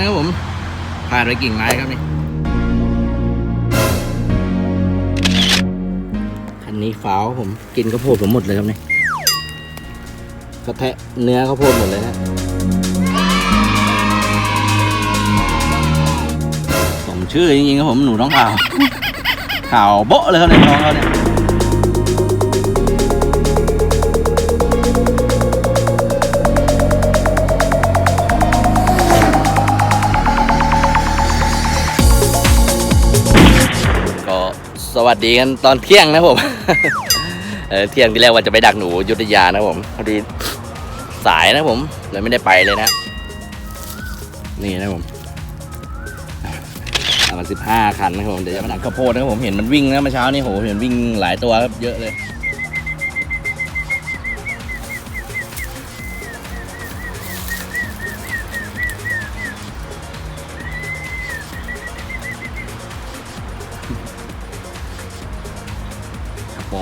นะครับผมพาดไว้กิ่งไม้ครับนี่คันนี้ฟ้าวผมกินข้าวโพดผมหมดเลยครับนี่กระแทะเนื้อข้าวโพดหมดเลยนะสมชื่อจริงๆครับผมหนูน้องข่าวข่าวโบ๊ะเลยครับในท้องเขาเนี่ย วัสดีกันตอนเที่ยงนะผม เออเที่ยงที่แรกว่าจะไปดักหนูยุทธยานะผมพอดีสายนะผมเลยไม่ได้ไปเลยนะ นี่นะผมประมาณสิบห้าคันนะครับผมเดี๋ยวจะมาดักข้าวโพดนะครับผมเห็นมันวิ่งนะเมื่อเช้านี่โหเห็นวิ่งหลายตัวครับเยอะเลย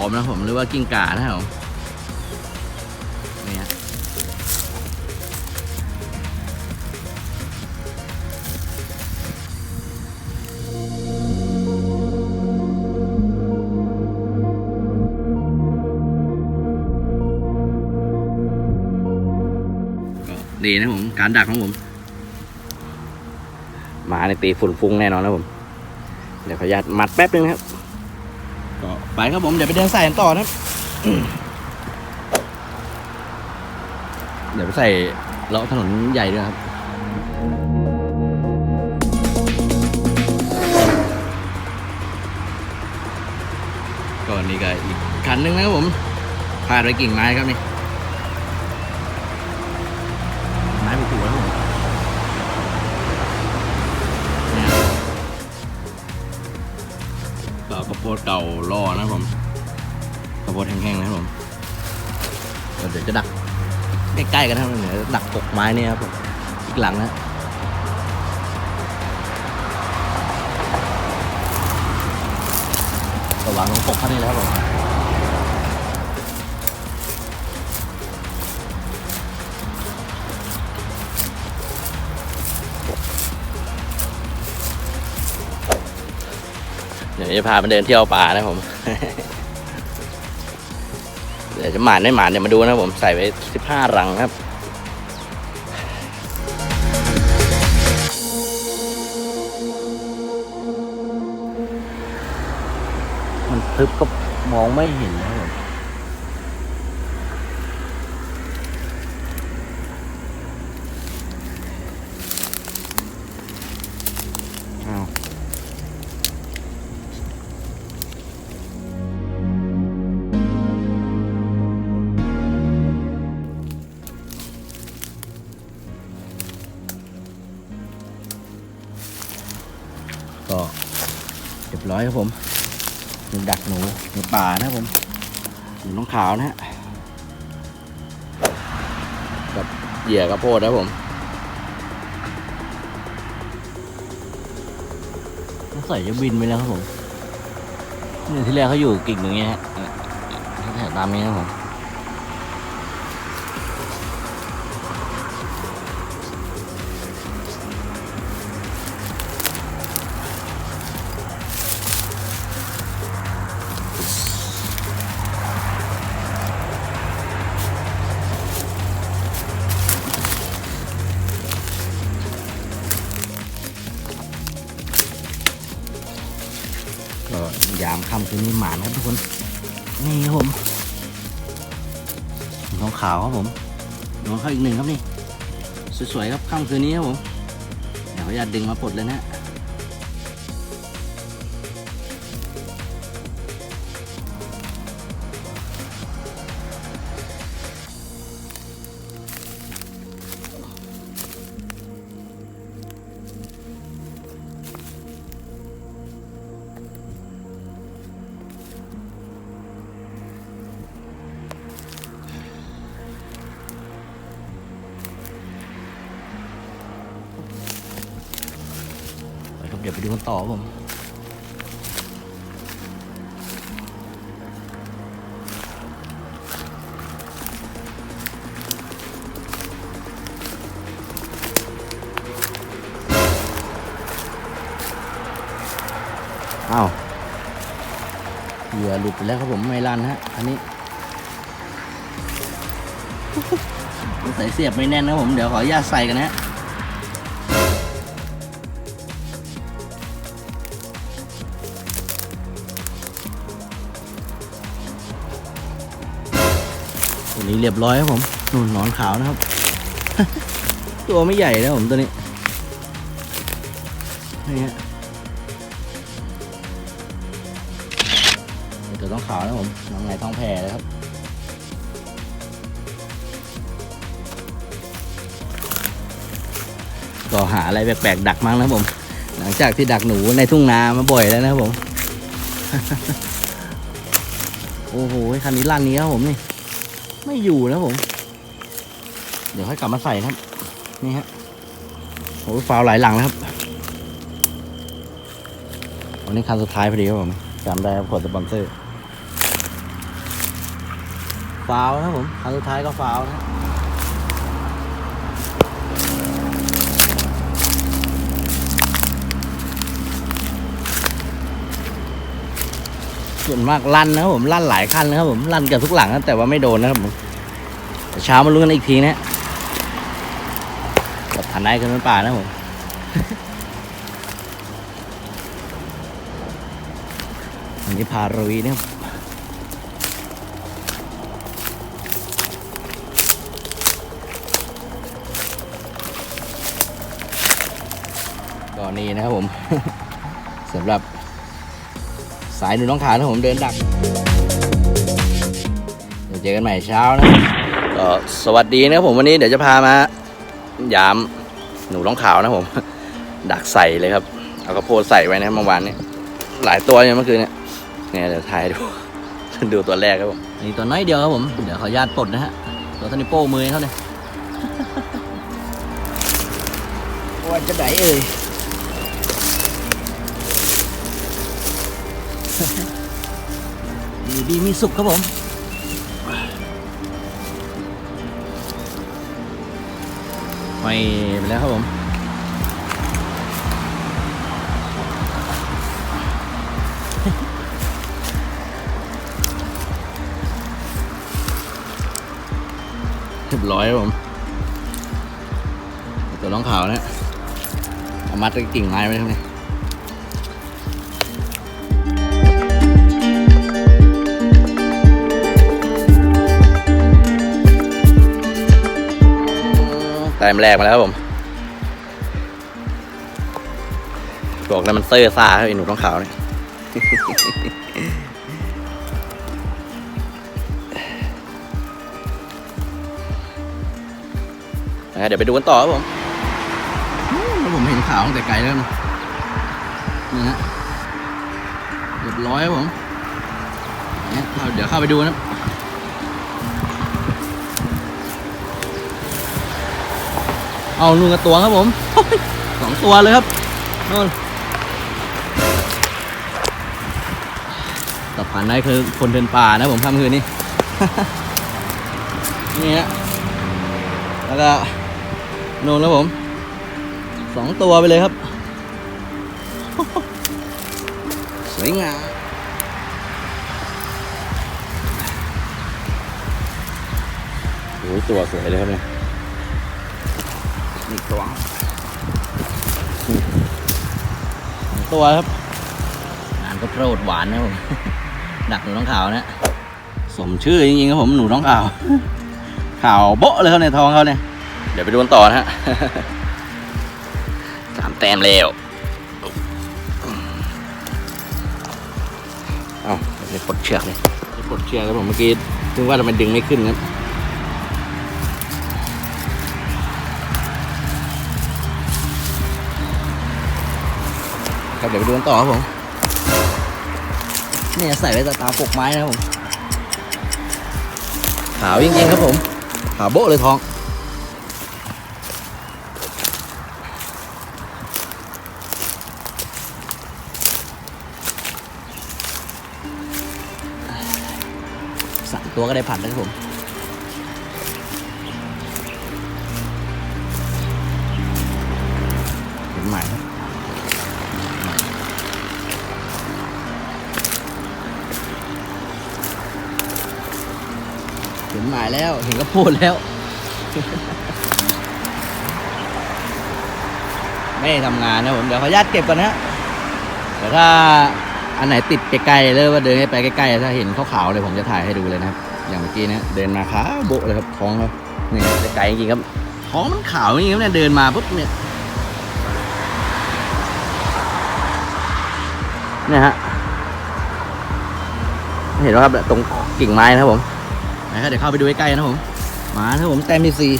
มนะผมหรือว่ากิ้งก่านะครับผมนี่ฮะก็ดีนะผมการดักของผมหมาในตีฝุ่นฟุ้งแน่นอนนะผม เดี๋ยวขออนุญาตมัดแป๊บนึงนะครับ ก็ไปครับผมเดี๋ยวไปเดินใส่กันต่อนะครับเดี๋ยวไปใส่เลาะถนนใหญ่ด้วยครับก่อนนี้ก็อีกคันหนึงนะครับผมพาดไปกิ่งไม้ครับนี่ พดเก่าล่อนะครับผมข้าวโพดแห้งๆนะครับผมเดี๋ยวจะดักใกล้ๆกันนะครับเดี๋ยวดักปกไม้นี่ครับผมอีกหลังนะระวังลงกกเขานี้แล้วครับผม เดี๋ยวจะพาไปเดินเที่ยวป่านะผม เดี๋ยวจะหมานไม่หมานเดี๋ยวมาดูนะผมใส่ไว้สิบห้ารังครับมันทึบก็มองไม่เห็นนะผม อยครับผมหนูดักหนูในป่านะครับผมหนูน้องขาวนะฮะกับเหยื่อกระโพดนะผมต้องใส่จะบินไปแล้วครับผมนี่ที่แรกเขาอยู่กิ่งอย่างเงี้ยฮะแถวตามนี้ครับผม หนูน้องขาอีกหนึ่งครับนี่ สวยๆครับค่ำคืนนี้ครับผมเดี๋ยวอย่าดึงมาปลดเลยนะ เดี๋ยวไปดูกันต่อผมอ้าวเหยื่อหลุดไปแล้วครับผมไม่รันฮะ อันนี้ใส่เสียบไม่แน่นนะผม เดี๋ยวขออนุญาตใส่กันนะ นี้เรียบร้อยครับผมนุ่นนอนขาวนะครับ ตัวไม่ใหญ่นะผมตัวนี้นี่ฮะตัวต้องขาวนะผมน้องไงท้องแผ่เลยครับก็หาอะไรแปลกๆดักมั้งนะผม หลังจากที่ดักหนูในทุ่งนามาบ่อยแล้วนะผม โอ้โหคันนี้ลั่นนี้ครับผมนี่ ไม่อยู่นะผม เดี๋ยวค่อยกลับมาใส่นะครับ นี่ฮะโอ้ยฟาวหลายหลังนะครับ วันนี้คันสุดท้ายพอดีครับผมจำได้ครับขอสปอนเซอร์ฟาวนะผมคันสุดท้ายก็ฟาวนะ ส่วนมากลั่นนะครับผมลั่นหลายคันนะครับผมลั่นกับทุกหลังนะแต่ว่าไม่โดนนะครับผมเช้ามาลุ้นกันอีกทีนะกับทันได้ขึ้นเป็นป่านะผมวันนี้พารุยนะครับก็นี่นะครับผมสำหรับ สายหนูน้องขานะผมเดินดักเดี๋ยวเจอกันใหม่เช้านะก็สวัสดีนะครับผมวันนี้เดี๋ยวจะพามายามหนูน้องขาวนะผม ดักใส่เลยครับ เอากระโพดใส่ไว้นะเมื่อวานนี้หลายตัวอยู่เมื่อคืนเนี่ยเนี่ยเดี๋ยวถ่ายดูดูตัวแรกครับผมนี่ตัวน้อยเดียวครับผมเดี๋ยวขออนุญาตปลดนะฮะตัวท่านิโป้มือเขาเนี่ยว่าจะไหนเอ่ย ดีดีมีสุขครับผมไม่ไปแล้วครับผม เรียบร้อยครับผม ตัวน้องขาวนะเอามัดกิ่งไม้ไว้ทั้งนี้ แต้มแรกมาแล้วครับผมบอกแล้วมันเซอร์ซ่าไอ้หนูน้องขาวเนี่ยเดี๋ยวไปดูกันต่อครับผมผมเห็นขาวตั้งแต่ไกลแล้วนะนี่ฮะเรียบร้อยครับผมเนี่ยเอาเดี๋ยวเข้าไปดูนะ เอานู่นกับตัวครับผมสองตัวเลยครับนู่นสะพานได้คือคนเดินป่านะผมค่ำคืนนี้นี่ฮะแล้วก็นู่นแล้วผมสองตัวไปเลยครับ สวยงามโอ้ยตัวสวยเลยครับเนี่ย นี่ตัวสองตัวครับงานก็โปรดหวานนะผมดักหนูน้องขาวนะสมชื่อจริงๆครับผมหนูน้องขาวข่าวโบ๊ะเลยครับในท้องเขาเนี่ยเดี๋ยวไปดูกันต่อนะฮะสามแต้มแล้วเอ้าเดี๋ยวปลดเชือกเลยเดี๋ยวปลดเชือกครับผมเมื่อกี้ถึงว่าทำไมดึงไม่ขึ้นครับ เดี๋ยวไปดูกันต่อครับผมเนี่ยใส่ไว้ตาตาปกไม้นะครับผมขาวจริงๆครับผมขาวโบ๊ะเลยท้องสามตัวก็ได้ผัดแล้วครับผมายแล้ว เห็นก็พูดแล้ว ไม่ทำงานนะผม เดี๋ยวขออนุญาตเก็บก่อนนะฮะเดี๋ยวถ้าอันไหนติดใกล้ๆเลยว่าเดินให้ไปใกล้ๆถ้าเห็นขาวๆเลยผมจะถ่ายให้ดูเลยนะครับ อย่างเมื่อกี้เนะเดินมาขาวโบเลยครับท้องเขานี่ไกลจริงๆครับท้องมันขาวจริงครับเนี่ยเดินมาปุ๊บเนี่ยเนี่ยฮะเห็นไหมครับตรงกิ่งไม้นะครับผม นะครับเดี๋ยวเข้าไปดูใกล้ๆนะผมมาครับผมแต้มที่สี่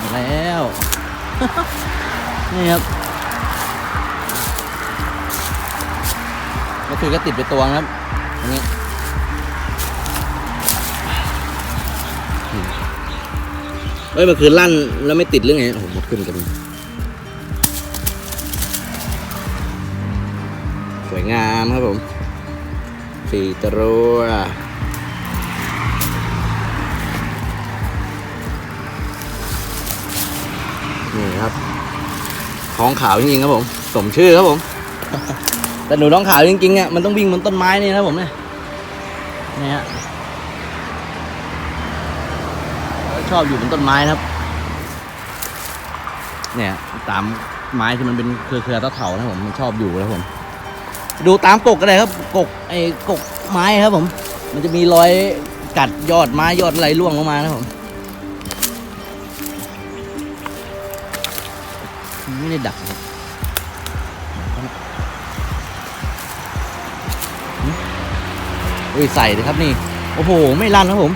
มาแล้วนี่ครับก็คือก็ติดไปตัวครับอันนี้เฮ้ยเมื่อคืนลั่นแล้วไม่ติดเรื่องไงโอ้โหหมดขึ้นกันสวยงามครับผมสี่ตัว ท้องขาวจริงๆครับผม สมชื่อครับผม แต่หนูท้องขาวจริงๆเนี่ยมันต้องวิ่งบนต้นไม้นี่นะครับผมเนี่ยนี่ฮะชอบอยู่บนต้นไม้นะครับ เนี่ยตามไม้ที่มันเป็นเครือๆตะเถานะครับผมมันชอบอยู่นะครับผม ดูตามกกก็ได้ครับ กกไอ้กกไม้ครับผม มันจะมีรอยกัดยอดไม้ยอดอะไรร่วงลงมานะครับผม ไม่ได้ดักครับอุ้ยใส่เลยครับนี่ โอ้โห ไม่ลั่นครับผม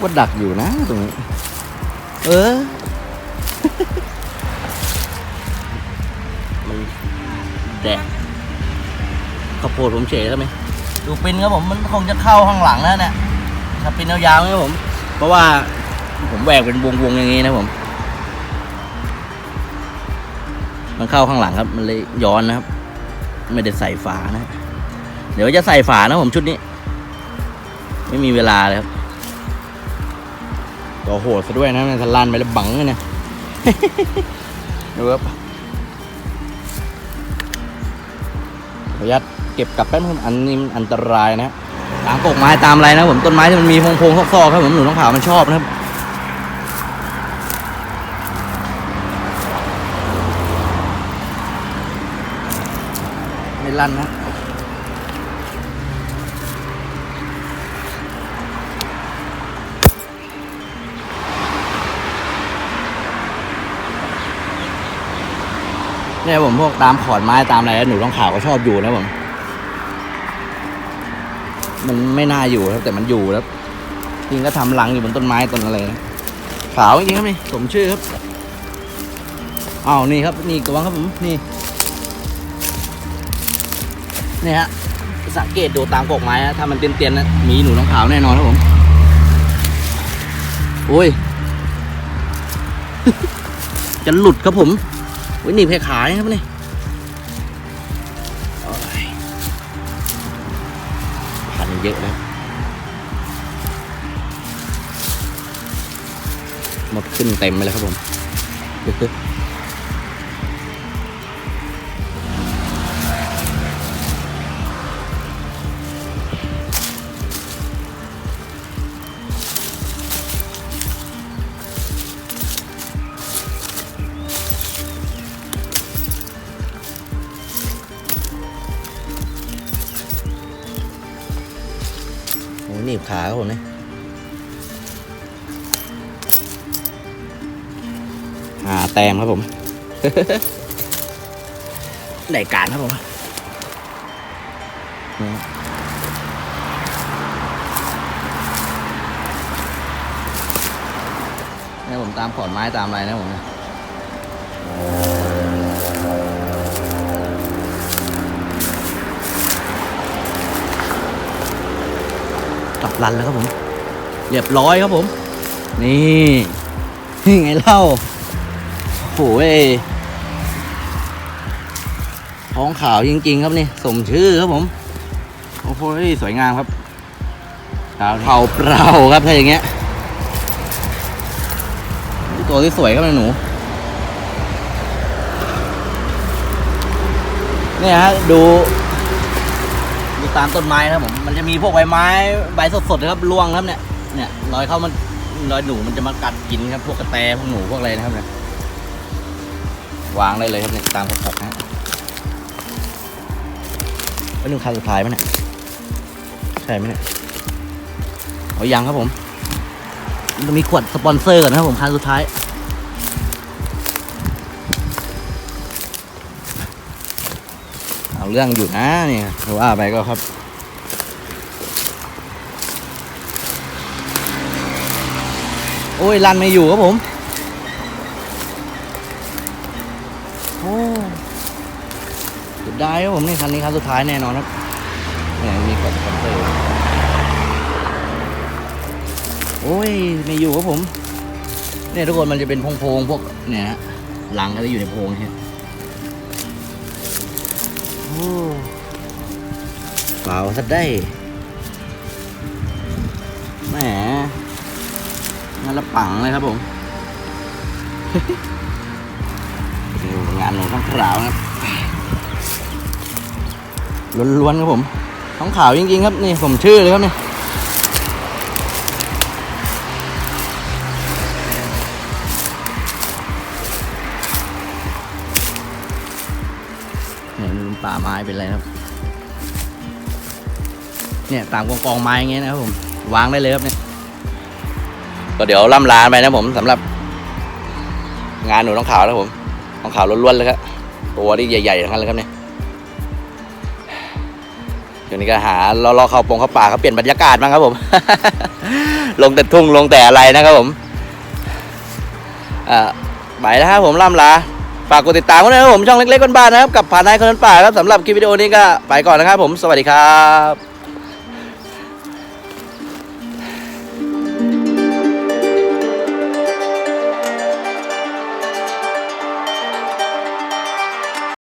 ว่าดักอยู่นะตรงนี้ เออ มันแดกข้าวโพดผมเฉยแล้วไหมดูปินครับผมมันคงจะเข้าข้างหลังแล้วเนี่ยถ้าปินยาวๆนะครับผม เพราะว่าผมแหวกเป็นวงๆอย่างนี้นะผม มันเข้าข้างหลังครับ มันเลยย้อนนะครับ ไม่ได้ใส่ฝานะ เดี๋ยวจะใส่ฝานะผมชุดนี้ ไม่มีเวลาเลยครับตัวโหดซะด้วยนะมันทะลันไปแล้วบังเลยนี่ยดูครับขออนุญาตเก็บกลับแป๊บนึงอันนี้อันตรายนะตามกกไม้ตามอะไรนะผมต้นไม้ที่มันมีโพงๆซอกๆครับผมหนูน้องขาวมันชอบนะครับ ลั่นนะเนี่ยผมพวกตามขอนไม้ตามอะไรหนูน้องขาวก็ชอบอยู่นะผมมันไม่น่าอยู่ครับ แต่มันอยู่แล้วจริงก็ทำรังอยู่บนต้นไม้ต้นอะไรนะขาวจริงครับนี่สมชื่อครับอ้าวนี่ครับ นี่กระวังครับผมนี่ นี่ฮะสังเกตดูตามกกไม้นะถ้ามันเตียนๆนะมีหนูน้องขาวแน่นอนครับผมโอ้ย จะหลุดครับผมโอ้ยหนีบแค่ขายครับนี่พันเยอะนะหมดขึ้นเต็มไปเลยครับผม หนีบขาครับผมเนี่ยหาแต้มครับผมได้การครับผมนี่เนี่ยผมตามขอนไม้ตามอะไรนะผมเนี่ย กลับรันแล้วครับผม เรียบร้อยครับผม นี่นี่ไงเล่าโอ้ยท้องขาวจริง ๆ ครับนี่สมชื่อครับผม โอ้โหสวยงามครับขาวเผาเปล่าครับถ้าอย่างเงี้ย ตัวที่สวยครับนะหนูเนี่ยฮะดูดู ตามต้นไม้นะครับผมมันจะมีพวกใบไม้ใบสดๆนะครับร่วงครับเนี่ยเนี่ยรอยเข้ามันรอยหนูมันจะมากัดกินครับ พวกกระแตพวกหนูพวกอะไรนะครับเนี่ยวางได้เลยครับเนี่ยตามกระปกนะฮะเป็นหนึ่งคันสุดท้ายไหมเนี่ยใช่ไหมเนี่ยเอายังครับผมมันจะมีขวดสปอนเซอร์ก่อนนะครับผมคันสุดท้าย เอาเรื่องอยู่นะเนี่ยว่าไปก็ครับโอ้ยรันไม่อยู่ครับผมโอ้สุดได้ครับผมนี่คันนี้คันสุดท้ายแน่นอนครับเนี่ยมีกดคอนเตอร์โอ้ยไม่อยู่ครับผมเนี่ยทุกคนมันจะเป็นโพงๆพวกเนี่ยฮะหลังก็จะอยู่ในโพงเนี่ย เปล่าสักได้แหมงานละปังเลยครับผมงานหนูท้องขาวครับล้วนๆครับผมท้องขาวจริงๆครับนี่ผมชื่อเลยครับนี่เนี่ย ไม้เป็นอะไรครับ เนี่ยตามกองกองไม้อย่างเงี้ยนะครับผม วางได้เลยครับเนี่ย ก็เดี๋ยวล่ำลาไปนะผมสำหรับ งานหนูท้องขาวนะผมท้องขาวล้วนๆเลยครับ ตัวนี่ใหญ่ๆทั้งนั้นเลยครับเนี่ยเดี๋ยวนี้ก็หารอๆเข้าปงเข้าป่าเขาเปลี่ยนบรรยากาศบ้างครับผม ลงแต่ทุ่งลงแต่อะไรนะครับผมอ่าไปแล้วครับผมล่ำลา ฝากกดติดตามกันด้วยนะครับผมช่องเล็กๆบ้านๆนะครับกับผ่านนายคนนั้นป่าครับสำหรับคลิปวิดีโอนี้ก็ไปก่อนนะครับผมสวัสดีครับ